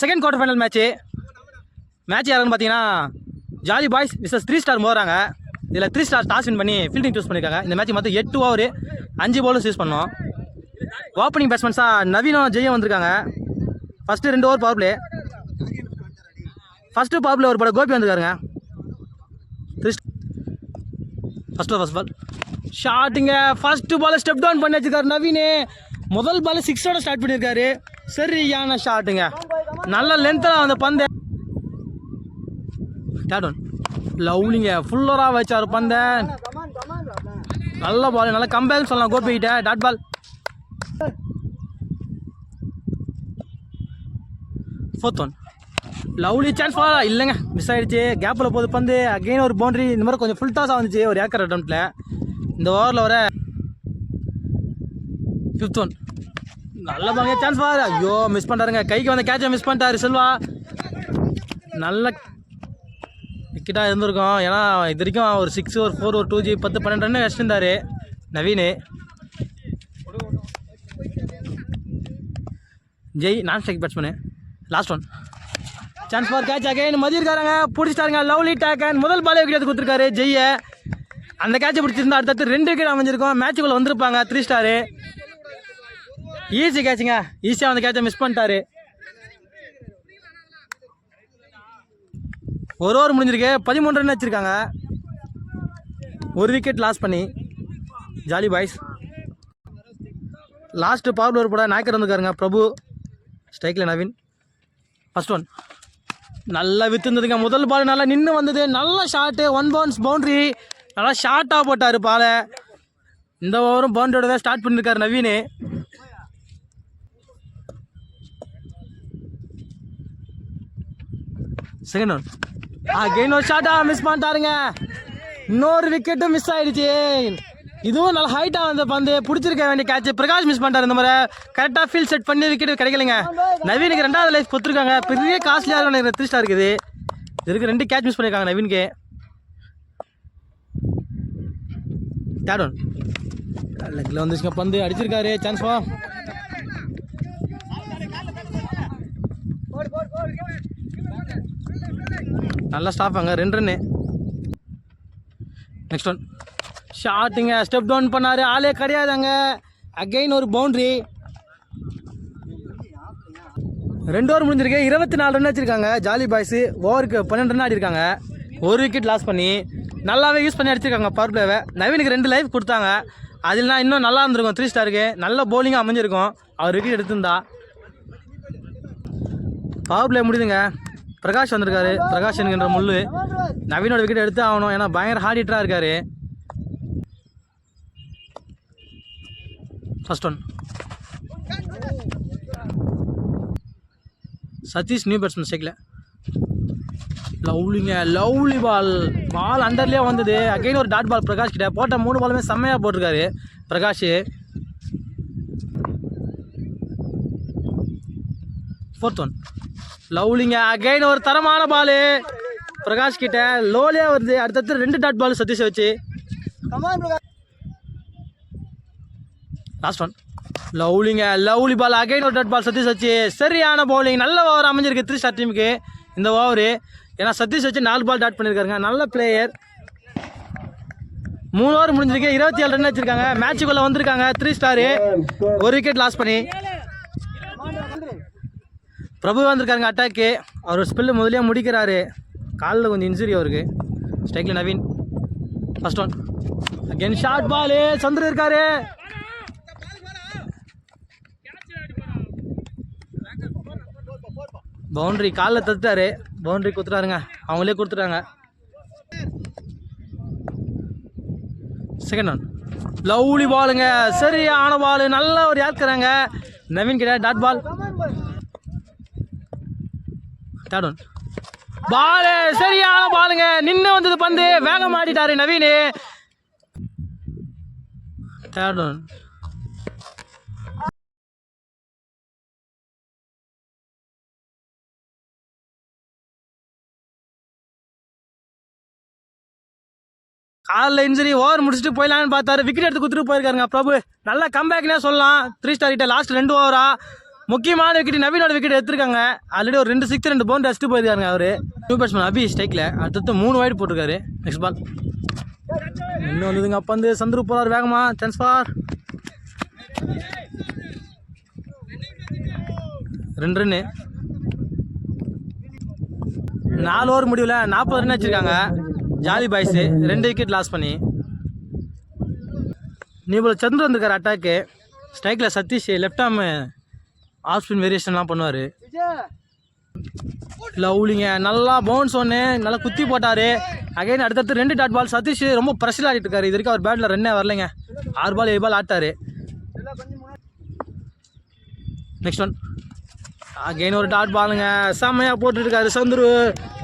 Second quarter final match match யாருன்னு பார்த்தீங்கன்னா jolly boys versus three star மோதுறாங்க. இதில் three star toss win பண்ணி fielding choose பண்ணியிருக்காங்க இந்த மேட்ச் மொத்தம் எட்டு ஓவர் அஞ்சு பாலும் யூஸ் பண்ணோம். ஓப்பனிங் பேட்ஸ்மேன்ஸாக நவீனம் ஜெயம் வந்திருக்காங்க. ஃபஸ்ட்டு ரெண்டு over power play first power play ஒரு படம். கோபி வந்திருக்காருங்க. த்ரீ ஃபஸ்ட்டு ஃபஸ்ட் பால் ஷார்ட்டுங்க ஃபஸ்ட்டு பால் ஸ்டெப் டவுன் பண்ணி வச்சுருக்காரு நவீனே. முதல் பால் சிக்ஸோட ஸ்டார்ட் பண்ணியிருக்காரு. சரியான ஷாட்டுங்க நல்ல லென்த்தில் அந்த பந்தை. தேர்ட் ஒன் லவ்லிங்க ஃபுல்லராக வச்சார் பந்தை. நல்ல பால் நல்ல கம்பேக்னு சொல்லலாம். கோபிக்கிட்ட dot ball fourth one lovely chance ஃபாலா இல்லைங்க. மிஸ் ஆகிடுச்சு கேப்பில் போகுது பந்து. அகெயின் ஒரு பவுண்டரி இந்த மாதிரி கொஞ்சம் ஃபுல் டாஸாக வந்துச்சு. ஒரு ஏக்கர் அட்டம்ப்டில் இந்த ஓவரில் வர ஃபிஃப்த் ஒன் நல்ல பாங்க சான்ஸ் பாரு. ஐயோ மிஸ் பண்ணிட்டாருங்க. கைக்கு வந்த கேட்சை மிஸ் பண்ணிட்டாரு செல்வா. நல்ல விக்கெட்டாக இருந்திருக்கும். ஏன்னா இது வரைக்கும் ஒரு சிக்ஸ் ஒரு ஃபோர் ஒரு டூ ஜி பத்து பன்னெண்டு run வச்சுருந்தாரு Naveen. Jay non strike batsman last one chance for catch again Mathi இருக்காருங்க பிடிச்சிட்டாருங்க. லவ்லி டேக் அண்ட் முதல் பாலே விக்கெட் கொடுத்துருக்காரு ஜெய்யை. அந்த கேட்சை பிடிச்சிருந்தா அடுத்தடுத்து ரெண்டு விக்கெட் அமைஞ்சிருக்கும். மேட்சுக்குள்ளே வந்திருப்பாங்க த்ரீ ஸ்டாரு ஈஸி கேட்சுங்க ஈஸியாக வந்து கேட்சை மிஸ் பண்ணிட்டாரு. ஒரு ஓவர் முடிஞ்சிருக்கு. பதிமூணு ரன் வச்சுருக்காங்க ஒரு விக்கெட் லாஸ் பண்ணி. Jolly boys last power over போட நாயக்கர் வந்துருக்காருங்க. பிரபு. ஸ்ட்ரைக்கில் நவீன். ஃபஸ்ட் ஒன் நல்லா வித்துருந்ததுங்க. முதல் பால் நல்லா நின்று வந்தது. நல்ல ஷாட்டு ஒன் பவுன்ஸ் பவுண்ட்ரி நல்லா ஷார்ட்டாக போட்டார் பாலை. இந்த ஓவரும் பவுண்டரியோட தான் ஸ்டார்ட் பண்ணியிருக்காரு நவீன். செகண்ட் ஒன் அகைன் ஒரு ஷாட்டாக மிஸ் பண்ணிட்டாருங்க. இன்னொரு விக்கெட்டும் மிஸ் ஆயிடுச்சு. இதுவும் நல்ல ஹைட்டாக வந்து பந்து. பிடிச்சிருக்க வேண்டிய கேட்ச் பிரகாஷ் மிஸ் பண்ணிட்டாரு இந்த மாதிரி கரெக்டாக ஃபீல் செட் பண்ணி விக்கெட் கிடைக்கலங்க. நவீனுக்கு ரெண்டாவது லைஃப் கொடுத்துருக்காங்க. பெரிய காஸ்ட்லியாக இருக்கும் எனக்கு த்ரீ ஸ்டார் இருக்குது. இதுக்கு ரெண்டு கேட்ச் மிஸ் பண்ணியிருக்காங்க நவீனுக்கு. தேர்ட் ஒன் லெக்கில் வந்துச்சுங்க பந்து. அடிச்சிருக்காரு. சான்ஸ் வா நல்லா ஸ்டாப் அங்கே ரெண்டு ரன்னு நெக்ஸ்ட் ஒன் ஷாட்டுங்க ஸ்டெப் டவுன் பண்ணார். ஆளே கிடையாதுங்க. அகெயின் ஒரு பவுண்ட்ரி ரெண்டு ஓவர் முடிஞ்சிருக்கு. இருபத்தி நாலு ரன் வச்சுருக்காங்க ஜாலி பாய்ஸு ஓவருக்கு பன்னெண்டு ரன் ஆடிருக்காங்க. ஒரு விக்கெட் லாஸ் பண்ணி நல்லாவே யூஸ் பண்ணி அடிச்சிருக்காங்க பவர் பிளேவை நவீனுக்கு ரெண்டு லைஃப் கொடுத்தாங்க. அதுலாம் இன்னும் நல்லா இருந்திருக்கும். த்ரீ ஸ்டாருக்கு நல்ல பவுலிங்காக அமைஞ்சிருக்கும். அவர் விக்கெட் எடுத்திருந்தா. பவர் பிளே முடியுதுங்க. பிரகாஷ் வந்திருக்காரு. பிரகாஷ் என்கின்ற முள்ளு. நவீனோட விக்கெட் எடுத்து ஆகணும் ஏன்னா பயங்கர ஹார்ட் ஹிட்டராக இருக்காரு. First one Sathish new batsman ஸ்டேக்கில் லவ்லிங்க லவ்லி பால் பால் அண்டர்லேயே வந்தது. அகைன் ஒரு டாட் பால் பிரகாஷ் கிட்ட போட்ட மூணு பாலுமே செம்மையாக போட்டிருக்காரு. பிரகாஷ். ஃபோர்த் ஒன் லவ்லிங்க அகைன் ஒரு தரமான பால். பிரகாஷ் கிட்ட லோலியாக வருது. அடுத்தடுத்து ரெண்டு டாட் பால் சதீஷ் வச்சு. லாஸ்ட் ஒன் லவ்லிங்க லவ்லி பால் அகைன் ஒரு டாட் பால் சதீஷ் வச்சு. சரியான பவுலிங் நல்ல ஓவர் அமைஞ்சிருக்கு த்ரீ ஸ்டார் டீமுக்கு இந்த ஓவரு ஏன்னா சதீஷ் வச்சு நாலு பால் டாட் பண்ணியிருக்காருங்க நல்ல பிளேயர் மூணு ஓவர் முடிஞ்சிருக்கு. இருபத்தி ஏழு ரன் வச்சிருக்காங்க மேட்சுக்குள்ளே வந்திருக்காங்க. த்ரீ ஸ்டாரு ஒரு விக்கெட் லாஸ் பண்ணி. பிரபு வந்திருக்காருங்க அட்டாக்கு அவர் ஸ்பெல்லு முதலே முடிக்கிறாரு. காலில் கொஞ்சம் இன்ஜுரி அவருக்கு. ஸ்ட்ரைக்கில் Naveen. First one again short ball Chandra இருக்காரு. பவுண்டரி காலில் தத்துட்டாரு பவுண்டரி கொடுத்துட்டாருங்க அவங்களே கொடுத்துட்டாங்க. செகண்ட் ஒன் லவ்லி பாலுங்க சரியான பால் நல்ல ஒரு யாருக்குறாங்க நவீன் கிட்ட dot ball third one ball சரியான பாலுங்க. நின்று வந்தது பந்து. வேகம் ஆடிட்டாரு நவீன். தேர்ட் ஒன் காலில் இன்ஜுரி ஓவர் முடிச்சுட்டு போயிடலான்னு பார்த்தாரு. விக்கெட் எடுத்து கொடுத்துட்டு போயிருக்காருங்க பிரபு. நல்ல கம்பேக்னே சொல்லலாம். த்ரீ ஸ்டார் கிட்ட லாஸ்ட் ரெண்டு ஓவரா முக்கியமான விக்கெட் நவீனோட விக்கெட் எடுத்திருக்காங்க. ஆல்ரெடி ஒரு ரெண்டு சிக்ஸ் ரெண்டு பவுண்ட் அடிச்சுட்டு போயிருக்காங்க அவர். நியூ பேட்ஸ்மேன் அபி ஸ்டைக்கில் அடுத்தடுத்து மூணு வைடு போட்டிருக்காரு. நெக்ஸ்ட் பால் இன்னும் வந்ததுங்க. அப்போ வந்து சந்துரு போகிறார் வேகமாக சான்ஸ் ஃபார் ரெண்டு ரன்னு நாலு ஓவர் முடிவில் நாற்பது ரன் வச்சுருக்காங்க. ஜாலி பாய்ஸு ரெண்டு விக்கெட் லாஸ் பண்ணி. நீ போல சந்திர வந்திருக்காரு அட்டாக்கு ஸ்ட்ரைக்கில் Sathish left arm off spin வேரியேஷன்லாம் பண்ணுவார் லவ்லிங்க நல்லா பவுன்ஸ் ஒன்று நல்லா குத்தி போட்டார். அகைன் அடுத்தடுத்து ரெண்டு டாட் பால் சதீஷ் ரொம்ப ப்ரெஷர் ஆடிட்டு இருக்காரு. இது வரைக்கும் அவர் பேட்டில் ரெண்டே வரலைங்க. ஆறு பால் ஏழு பால் ஆட்டாரு. நெக்ஸ்ட் ஒன் அகைன் ஒரு டாட் பாலுங்க செம்மையாக போட்டுருக்காரு சந்துரு.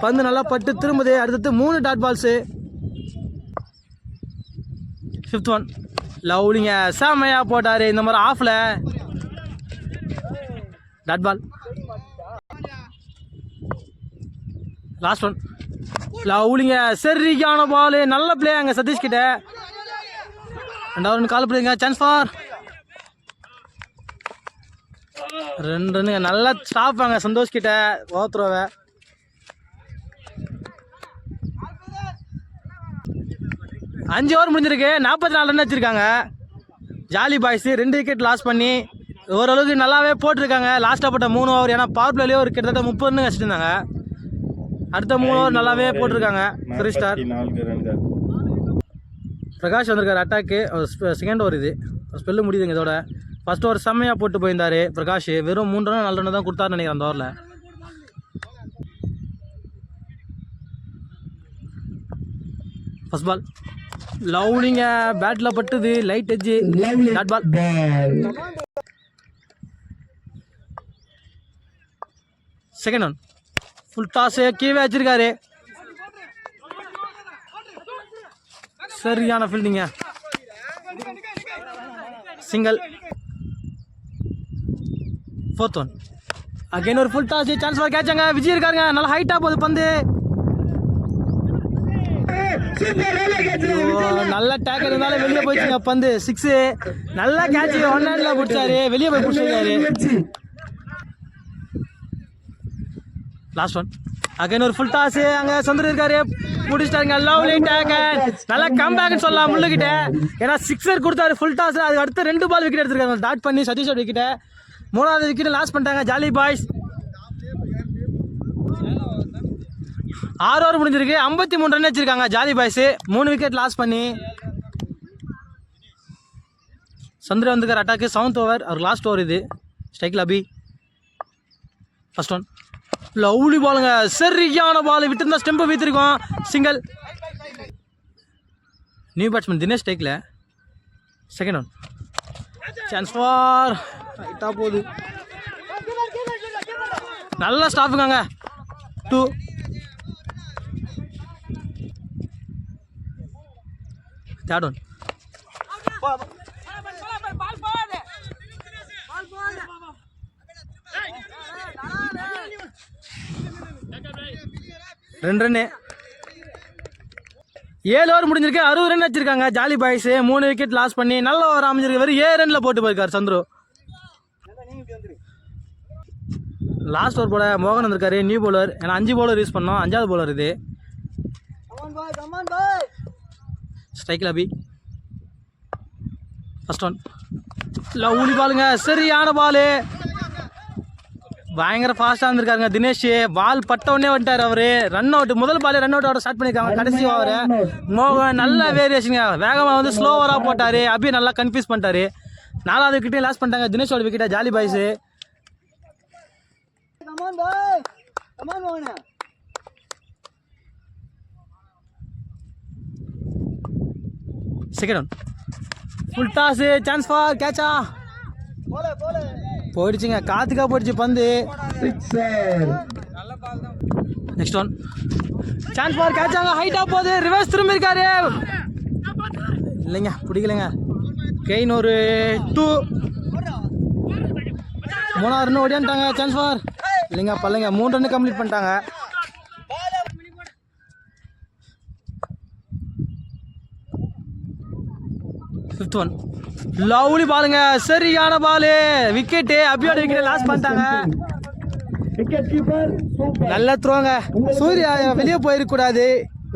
பந்து நல்லா பட்டு திரும்புது. அடுத்தது மூணு டாட் பால்ஸு ஃபிஃப்த் ஒன் லவ்லிங்க செம்மையாக போட்டார். இந்த மாதிரி ஆஃபில் டாட் பால் லாஸ்ட் ஒன் லவ்லிங்க சரியான பால் நல்ல பிளே அங்கே சதீஷ் கிட்ட. ரெண்டாவது கால் பிடிங்க. சான்ஸ் ஃபார் ரெண்டு ரன்னுங்க நல்லா ஸ்டாப் வாங்க சந்தோஷ் கிட்ட. அஞ்சு ஓவர் முடிஞ்சிருக்கு. நாற்பத்தி நாலு ரன் வச்சுருக்காங்க ஜாலி பாய்ஸ் ரெண்டு விக்கெட் லாஸ் பண்ணி ஓரளவுக்கு நல்லாவே போட்டிருக்காங்க. லாஸ்ட்டாக போட்ட மூணு ஓவர் ஏன்னா பவர் பிளேலேயே ஒரு கிட்டத்தட்ட முப்பது ரன் வச்சுருந்தாங்க அடுத்த மூணு ஓவர் நல்லாவே போட்டிருக்காங்க. த்ரீ ஸ்டார் பிரகாஷ் வந்திருக்காரு அட்டாக்கு செகண்ட் ஓவர் இது. ஸ்பெல்லு முடியுதுங்க இதோட. ஃபஸ்ட் ஓவர் செம்மையாக போட்டு போயிருந்தார் பிரகாஷ். வெறும் மூன்று ரன் நாலு ரன் தான் கொடுத்தாருன்னு நினைக்கிறேன் அந்த ஓவரில் ஃபர்ஸ்ட் பால் லவ்லிங்க பேட்டில் பட்டுது. Light edge dot ball second one full toss கீழே வச்சிருக்காரு. சரியான ஃபீல்டிங்க சிங்கிள் ஃபோர்த் ஒன் அகைன் ஒரு ஃபுல் டாஸ் சான்ஸ் ஃபார் கேட்சாங்க விஜய் இருக்காருங்க. நல்லா ஹைட்டாக போகுது பந்து. நல்ல டேக்கர் இருந்தாலும் வெளியே போயிடுச்சுங்க பந்து. சிக்ஸு நல்லா கேட்ச் ஒன் ஹேண்டில் பிடிச்சாரு. வெளியே போய் பிடிச்சிருக்காரு. லாஸ்ட் ஒன் அகைன் ஒரு ஃபுல் டாஸ் அங்கே சந்திர இருக்காரு. முடிச்சிட்டாருங்க லவ்லி டேக்கன் நல்லா கம்பேக்னு சொல்லலாம் முள்ளுகிட்ட ஏன்னா சிக்ஸர் கொடுத்தாரு ஃபுல் டாஸ் அதுக்கு அடுத்து ரெண்டு பால் விக்கெட் எடுத்துருக்காங்க. டாட் பண்ணி சதீஷோட விக்கெட்டை மூணாவது விக்கெட் லாஸ் பண்ணிட்டாங்க. ஜாலி பாய்ஸ் ஆறு ஓவர் முடிஞ்சிருக்கு. ஐம்பத்தி மூணு ரன் வச்சிருக்காங்க ஜாலி பாய்ஸ் மூணு விக்கெட் லாஸ் பண்ணி. சந்திர வந்துக்கார் அட்டாக்கு செவன்த் ஓவர் அவர் லாஸ்ட் ஓவர் இது. ஸ்ட்ரைக்ல அபி. ஃபர்ஸ்ட் ஒன் லவ்லி பாலுங்க. சரியான பால். விட்டுருந்தா ஸ்டெம்பை வீத்திருக்கோம். சிங்கிள் நியூ பேட்ஸ்மேன் தினேஷ் டேக்கில் செகண்ட் ஒன் சான்ஸ் ஃபார் ரைட்டாக போகுது. நல்ல ஸ்டாஃபுங்க டூ தேர்ட் ஒன் ரெண்டு ரன்னு ஏழு ஓவர் முடிஞ்சிருக்கு. அறுபது ரன் வச்சிருக்காங்க. ஜாலி பாய்ஸ் மூணு விக்கெட் லாஸ் பண்ணி நல்ல ஓவர் அமைஞ்சிருக்கு. வெறும் ஏழு ரன்ல போட்டு போயிருக்காரு சந்துரு. லாஸ்ட் ஓவர் போல மோகன் வந்திருக்காரு. நியூ பவுலர் ஏன்னா அஞ்சு பவுலர் யூஸ் பண்ணோம். அஞ்சாவது பவுலர் இது. ஸ்ட்ரைக்கில் அபி. ஃபஸ்ட் ஒன் லவ்லி பாலுங்க. சரியான பாலு பயங்கர ஃபாஸ்ட்டாக இருந்திருக்காருங்க தினேஷ் பால் பட்ட உடனே வந்துட்டார் அவரு. ரன் அவுட் முதல் பால் ரன் அவுட் ஸ்டார்ட் பண்ணியிருக்காங்க கடைசி ஓவர் மோகன் நல்ல வேரியேஷனுங்க வேகமாக வந்து ஸ்லோவராக போட்டார். அபி நல்லா கன்ஃபியூஸ் பண்ணிட்டாரு. நாலாவது விக்கெட்டையும் லாஸ் பண்ணிட்டாங்க. தினேஷோட விக்கெட்டை jolly boys. Second one full toss chance for கேட்சா Pole, pole. போயிடுச்சுங்க. காத்துக்கா போயிடுச்சு பந்து. நெக்ஸ்ட் ஒன் சான்ஸ் பார் கேட்சாங்க ஹைட்டாக போகுது. ரிவர்ஸ் திரும்பி இருக்காரு இல்லைங்க பிடிக்கலைங்க. கெயின் ஒரு டூ மூணாவது ரன் ஓடியான்ட்டாங்க சான்ஸ் பார். இல்லைங்க பல்லைங்க. மூணு ரன் கம்ப்ளீட் பண்ணிட்டாங்க. ஃபிஃப்த் ஒன் லவ்லி பாலுங்க சரியான பாலு. விக்கெட்டு அபியோட விக்கெட் லாஸ் பண்ணிட்டாங்க நல்ல த்ரோங்க சூர்யா வெளியே போயிருக்க கூடாது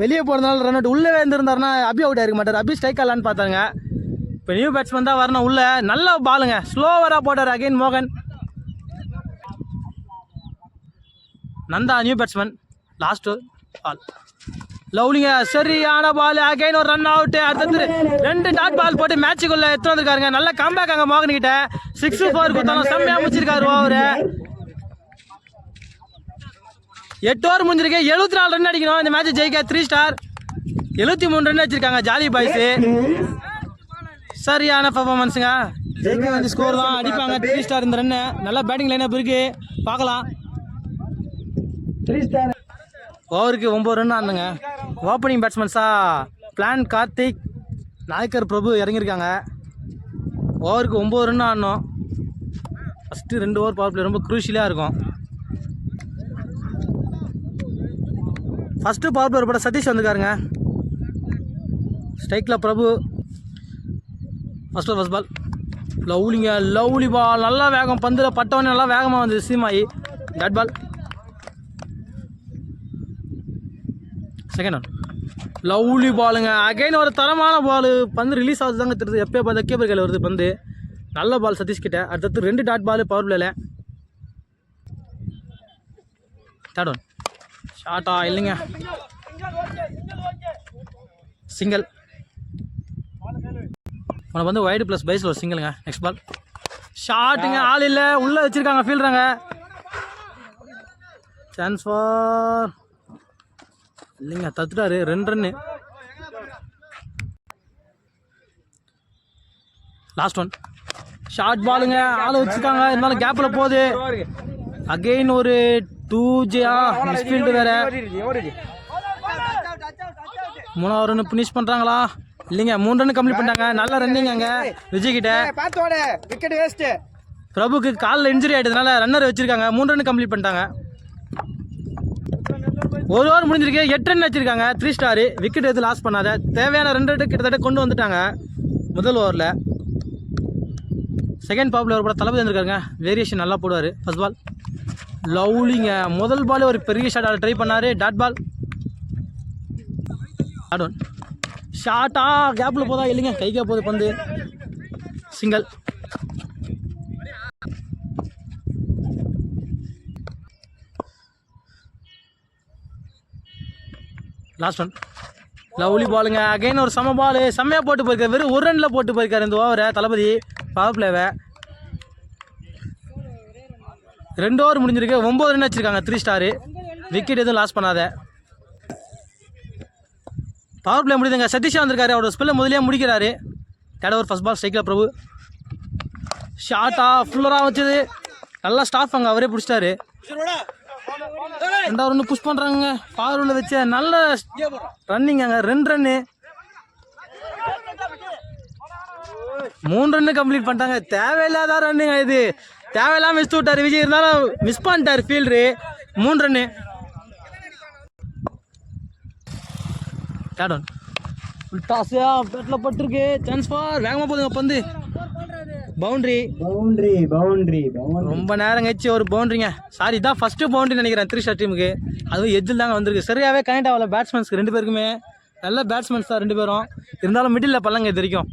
வெளியே போனதுனால ரன் அவுட் உள்ளே இருந்திருந்தாருன்னா அபி அவுட் ஆயிருக்க மாட்டார். அபி ஸ்ட்ரைக் ஆகலான்னு பார்த்தாங்க இப்போ நியூ பேட்ஸ்மேன் தான் வரணும் உள்ள. நல்ல பாலுங்க. ஸ்லோவராக போட்டார் அகைன் மோகன். Nanda new batsman last ball லவ்லிங்க சரியான பால் அகைன் ஒரு ரன் அவுட் அடுத்தது ரெண்டு டாட் பால் போட்டு மேட்சுக்குள்ள எடுத்து வந்திருக்காருங்க. நல்ல கம்பேக் அங்கே மோகன் கிட்ட சிக்ஸ் ஃபோர் கொடுத்தாலும் செம்மையாக முடிச்சிருக்காரு ஓவரு. எட்டு ஓவர் முடிஞ்சிருக்கு. எழுபத்தி நாலு ரன் அடிக்கணும். இந்த மேட்ச் ஜெயிக்க த்ரீ ஸ்டார் எழுபத்தி மூணு ரன் வச்சிருக்காங்க ஜாலி பாய்ஸு சரியான பர்ஃபார்மன்ஸுங்க ஜெயிக்க வேண்டிய ஸ்கோர் தான் அடிப்பாங்க. த்ரீ ஸ்டார் இந்த ரன்னு நல்லா பேட்டிங் லைனப் இருக்கு பார்க்கலாம். த்ரீ ஸ்டார் ஓவருக்கு ஒம்பது ரன் ஆடுங்க ஓப்பனிங் பேட்ஸ்மேன்ஸாக பிளான் கார்த்திக் நாயக்கர் பிரபு இறங்கியிருக்காங்க. ஓவருக்கு ஒம்பது ரன் ஆடணும். ஃபஸ்ட்டு ரெண்டு ஓவர் பவர் பிளே ரொம்ப குரூஷியலாக இருக்கும். ஃபஸ்ட்டு பவர் பிளேயர் பட சதீஷ் வந்துருக்காருங்க. ஸ்ட்ரைக்கில் பிரபு ஃபஸ்ட் ஃபஸ்ட் பால் லவ்லிங்க லவ்லி பால் நல்லா வேகம் பந்தில் பட்டவனே நல்லா வேகமாக வந்து சீமாயி. Dot ball second one lovely பாலுங்க அகைன் ஒரு தரமான பால் பந்து ரிலீஸ் ஆகுது தாங்க தெரியுது. எப்போ பார்த்து கேப்பர் கையில் வருது பந்து. நல்ல பால் சதீஷ் கிட்ட. அடுத்தது ரெண்டு டாட் பால் பவர் பிளேல தேர்ட் ஒன் ஷார்ட்டா இல்லைங்க. சிங்கிள் உனக்கு வந்து ஒயிட் ப்ளஸ் பைஸில் ஒரு சிங்கிளுங்க நெக்ஸ்ட் பால் ஷார்ட்டுங்க ஆள் இல்லை. உள்ளே வச்சுருக்காங்க. ஃபீல்டுறாங்க சான்ஸ் ஃபார் இல்லைங்க தத்துட்டாரு ரெண்டு ரன்னு லாஸ்ட் ஒன் ஷார்ட் பாலுங்க ஆளை வச்சுருக்காங்க. இருந்தாலும் கேப்பில் போகுது. அகைன் ஒரு டூ ஜியா மிஸ்ஃபீல்டு வேற. மூணாவது ரன் ஃபினிஷ் பண்ணுறாங்களா இல்லைங்க மூணு ரன் கம்ப்ளீட் பண்ணிட்டாங்க. நல்ல ரன்னிங் அங்கே விஜய் கிட்ட பார்த்தோட விக்கெட் வேஸ்ட் பிரபுக்கு காலில் இன்ஜுரி ஆகிட்டதுனால ரன்னர் வச்சிருக்காங்க. மூணு ரன் கம்ப்ளீட் பண்ணிட்டாங்க. ஒரு ஓவர் முடிஞ்சிருக்கு. எட்டு ரன் வச்சிருக்காங்க. த்ரீ ஸ்டாரு விக்கெட் எடுத்து லாஸ் பண்ணாத. தேவையான ரெண்டு ரெண்டு கிட்டத்தட்ட கொண்டு வந்துட்டாங்க. முதல் ஓவரில் செகண்ட் பாப்பில் ஒரு கூட தளபதி வந்திருக்காருங்க. வேரியேஷன் நல்லா போடுவார். ஃபர்ஸ்ட் பால் லவ்லிங்க. முதல் பால் ஒரு பெரிய ஷாட் ஆட ட்ரை பண்ணார். டாட் பால் டாட் ஒன் கேப்பில் போதா? இல்லைங்க. கைக்கே போகுது பந்து. சிங்கிள் லாஸ்ட் ஒன் லவ்லி பாலுங்க அகைன் ஒரு சம பால் செம்மையாக போட்டு போயிருக்காரு. வெறும் ஒரு ரனில் போட்டு போயிருக்காரு இந்த ஓவரை தளபதி பவர் பிளேவை ரெண்டு ஓவர் முடிஞ்சிருக்கு. ஒம்பது ரன் வச்சுருக்காங்க. த்ரீ ஸ்டாரு விக்கெட் எதுவும் லாஸ் பண்ணாத. பவர் பிளே முடியுதுங்க. சதீஷா வந்திருக்காரு. அவரோட ஸ்பெல்லை முதலியே முடிக்கிறாரு. தேர்ட் ஓவர் ஃபர்ஸ்ட் பால் ஸ்ட்ரைக்கில் பிரபு. ஷார்ட்டாக ஃபுல்லராக வச்சது. நல்லா ஸ்டாஃப் அங்கே. அவரே பிடிச்சிட்டாரு. ரெண்டாவது ரன்னு புஷ் பண்ணுறாங்க ஃபார்வர்டில் வச்சு நல்ல ரன்னிங் அங்கே. ரெண்டு ரன்னு மூணு ரன்னு கம்ப்ளீட் பண்ணிட்டாங்க. தேவையில்லாத ரன்னுங்க இது. தேவையில்லாம மிஸ் விட்டார் விஜய். இருந்தாலும் மிஸ் பண்ணிட்டார் ஃபீல்டு மூணு ரன்னு தேர்ட் ஒன் பேட்டில் பட்டிருக்கு. சான்ஸ் ஃபார் வேகமாக போதுங்க பந்து. பவுண்ட்ரி பவுண்டரி பவுண்டரி ரொம்ப நேரம் கழிச்சு ஒரு பவுண்டரிங்க சாரி இதான் ஃபஸ்ட்டு பவுண்டரி நினைக்கிறேன் த்ரீ டீமுக்கு அதுவும் எஜ்ஜில் தாங்க வந்திருக்கு. சரியாகவே கனெக்ட் ஆகல பேட்ஸ்மேன்ஸ்க்கு ரெண்டு பேருக்குமே. நல்ல பேட்ஸ்மேன்ஸ் தான் ரெண்டு பேரும். இருந்தாலும் மிடில் பல்லங்க இது வரைக்கும்.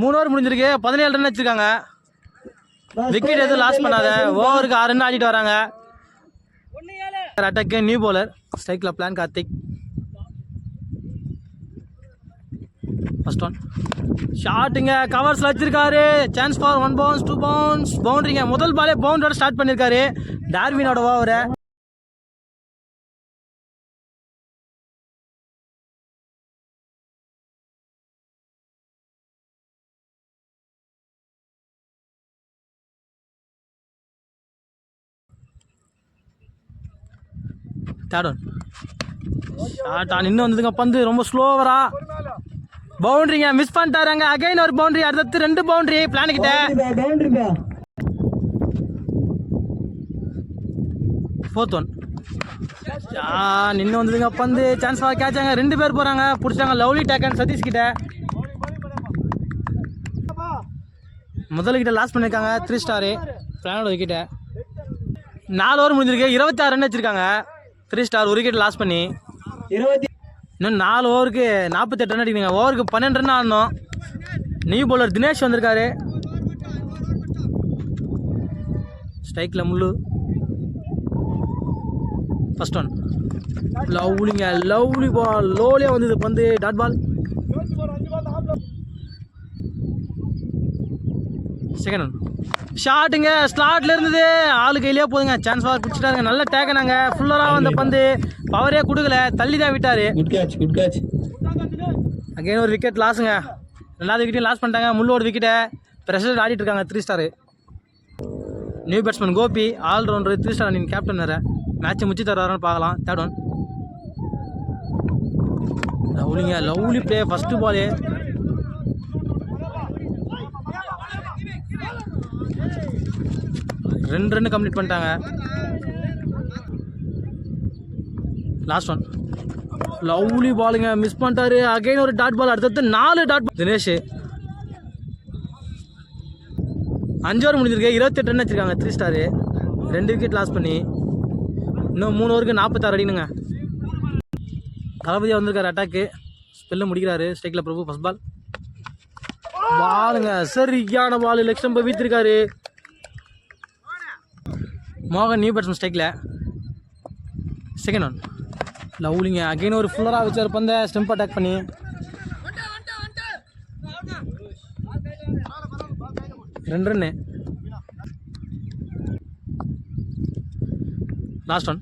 மூணு ஓவர் முடிஞ்சிருக்கு. பதினேழு ரன் வச்சிருக்காங்க விக்கெட் எதுவும் லாஸ் பண்ணாத. ஓவருக்கு ஆறு ரன் ஆடிட்டு வராங்க. Attack new bowler. ஸ்ட்ரைக்கில் பிளான் கார்த்திக். ஃபர்ஸ்ட் ஒன் ஷாட்டுங்க கவர்ஸில் வச்சிருக்காரு. Chance for one bounce two bounce பவுண்டரிங்க முதல் பாலே பவுண்டரோட ஸ்டார்ட் பண்ணியிருக்காரு டார்வினோட ஓவரை தேர்ட் ஒன் ஷார்ட் நின்று வந்ததுங்க பந்து. ரொம்ப ஸ்லோவரா பவுண்டரிங்க மிஸ் பண்ணிட்டாருங்க. அகைன் ஒரு பவுண்டரி அடுத்தது ரெண்டு பவுண்டரி பிளான் கிட்ட. ஃபோர்த் ஒன் நின்று வந்ததுங்க பந்து. சான்ஸ் கேட்சாங்க ரெண்டு பேர் போகிறாங்க பிடிச்சாங்க லவ்லி டேக்கன் சதீஷ் கிட்ட. முதல் கிட்ட லாஸ் பண்ணியிருக்காங்க த்ரீ ஸ்டாரு பிளானோட விக்கெட்டை நாலு ஓவர் முடிஞ்சிருக்கு. இருபத்தாறு ரன் வச்சுருக்காங்க த்ரீ ஸ்டார் ஒரு விக்கெட் லாஸ் பண்ணி. இருபத்தி இன்னும் நாலு ஓவருக்கு நாற்பத்தெட்டு ரன் அடிக்கணுங்க ஓவருக்கு பன்னெண்டு ரன் ஆடணும். நியூ பவுலர் தினேஷ் வந்திருக்காரு. ஸ்ட்ரைக்கில் முள்ளு. ஃபர்ஸ்ட் ஒன் லவ்லிங்க லவ்லி பால் லோலியாக வந்தது பந்து டாட் பால் செகண்ட் ஒன் ஷாட்டுங்க ஸ்லாட்ல இருந்தது. ஆளு கையிலே போதுங்க. சான்ஸ் பால் பிடிச்சிட்டாருங்க. நல்ல டேக்கனாங்க ஃபுல்லராக வந்த பந்து. பவரே கொடுக்கல தள்ளி தான் விட்டாரு good catch good catch again ஒரு விக்கெட் லாஸுங்க ரெண்டாவது விக்கெட்டையும் லாஸ் பண்ணிட்டாங்க. முள்ளோட விக்கெட்டை ப்ரெஷர் ஆடிட்டு இருக்காங்க three star new batsman Gopi allrounder three star அணியின் கேப்டன் வேறு. மேட்ச்சை முச்சி தருவாரான்னு பார்க்கலாம். தேர்ட் ஒன் லவ்லிங்க லவ்லி பிளே ஃபஸ்ட்டு பாலு ரெண்டு ரன் கம்ப்ளீட் பண்ணிட்டாங்க. லாஸ்ட் ஒன் லவ்லி பாலுங்க மிஸ் பண்ணிட்டாரு. அகைன் ஒரு டாட் பால் அடுத்தடுத்து நாலு டாட் தினேஷ். அஞ்சு ஓவர் முடிஞ்சிருக்கு. இருபத்தெட்டு ரன் வச்சிருக்காங்க. த்ரீ ஸ்டாரு ரெண்டு விக்கெட் லாஸ் பண்ணி. இன்னும் மூணு ஓவருக்கு நாற்பத்தாறு அடினுங்க. தளபதியாக வந்திருக்காரு அட்டாக்கு ஸ்பெல்லு முடிக்கிறாரு. ஸ்டைக்கில் பிரபு ஃபஸ்ட் பால் பாலுங்க சரியான பால் லட்சம் போய் வீத்திருக்காரு மோகன் நியூ பேட்ஸ்மேன் ஸ்ட்ரைக்கில் செகண்ட் ஒன் லவ்லிங்க. அகைன் ஒரு ஃபுல்லராக வச்சார் பந்த ஸ்டெம்ப் அட்டாக் பண்ணி. ரெண்டு ரன்னு லாஸ்ட் ஒன்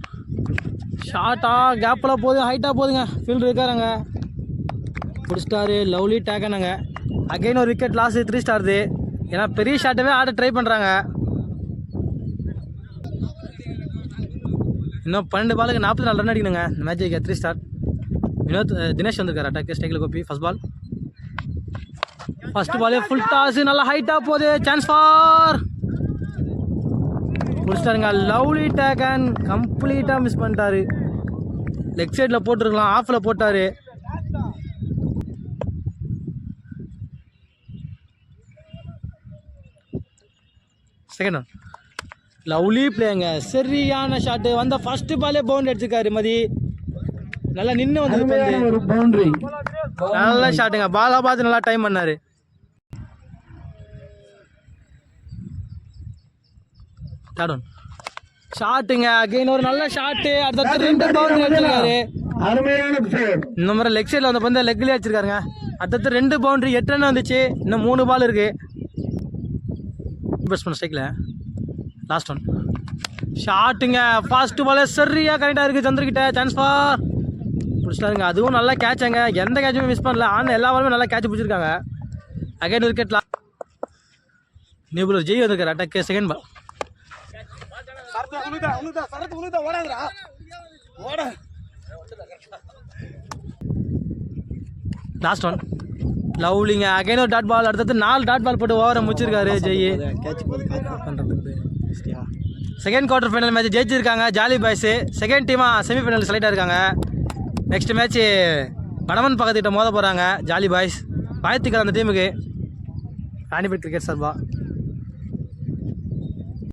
ஷார்ட்டா கேப்பில் போதும் ஹைட்டாக போதுங்க. ஃபீல்டு இருக்காருங்க. பிடிச்சிட்டாரு லவ்லி டேக்கனுங்க அகைன் ஒரு விக்கெட் லாஸ்ட்டு த்ரீ ஸ்டார்து ஏன்னா பெரிய ஷாட்டவே ஆட ட்ரை பண்ணுறாங்க இன்னும் பன்னெண்டு பாலுக்கு நாற்பத்தி நாலு ரன் அடிக்கணுங்க. இந்த match three star Vinod Dinesh வந்திருக்காரு அட்டாக் ஸ்டைக்கில் கோப்பி ஃபர்ஸ்ட் பால் ஃபர்ஸ்ட் பாலே ஃபுல் டாஸ் நல்லா ஹைட்டாக போகுது. சான்ஸ் ஃபார் முடிச்சிட்டாருங்க லவ்லி டேக் அண்ட் கம்ப்ளீட்டாக மிஸ் பண்ணிட்டாரு. லெக் சைடில் போட்டிருக்கலாம். ஆஃபில் போட்டார். செகண்ட் ஒன் லவ்லி பிளேங்க சரியான ஷாட்டு வந்த ஃபர்ஸ்ட் பாலே பவுண்ட் அடிச்சிருக்காரு மதி. நல்லா நின்று வந்து பவுண்டரி நல்ல ஷாட்டுங்க பாலா பார்த்து நல்லா டைம் பண்ணாரு. தேர்ட் ஒன் ஷாட்டுங்க அகைன் ஒரு நல்ல ஷாட்டு அடுத்த ரெண்டு பவுண்டரி அடிச்சிருக்காரு. அருமையான இந்த மாதிரி லெக் சைடில் வந்த பந்து லெக்லேயே வச்சிருக்காருங்க அடுத்தடுத்து ரெண்டு பவுண்டரி எட்டு ரன் வந்துச்சு. இன்னும் மூணு பால் இருக்கு. பேட்ஸ்மேன் ஸ்ட்ரைக்கில் லாஸ்ட் ஒன் ஷாட்டுங்க ஃபாஸ்ட் பாலே சரியாக கரெக்டாக இருக்குது சந்திரகிட்ட. Chance for பிடிச்சிட்டாருங்க. அதுவும் நல்லா கேட்சாங்க எந்த கேட்சுமே மிஸ் பண்ணல. ஆனால் எல்லா பாலுமே நல்லா கேட்ச் பிடிச்சிருக்காங்க. அகைன் விக்கெட் லா. நிபுலர் ஜெய் வந்திருக்காரு. Attack second ball last one லவ்லிங்க again ஒரு டாட் பால் அடுத்தது நாலு டாட் பால் போட்டு ஓவரை முடிச்சிருக்காரு Jai. Second quarter final match ஜெயிச்சிருக்காங்க. ஜாலி பாய்ஸு செகண்ட் டீமாக செமிஃபைனல் செலக்ட் ஆயிருக்காங்க. நெக்ஸ்ட் மேட்ச்சு படமன் பக்கத்துக்கிட்ட மோத போகிறாங்க ஜாலி பாய்ஸ் வாழ்த்துக்கள் அந்த டீமுக்கு ராணிபேட் கிரிக்கெட் சார்பாக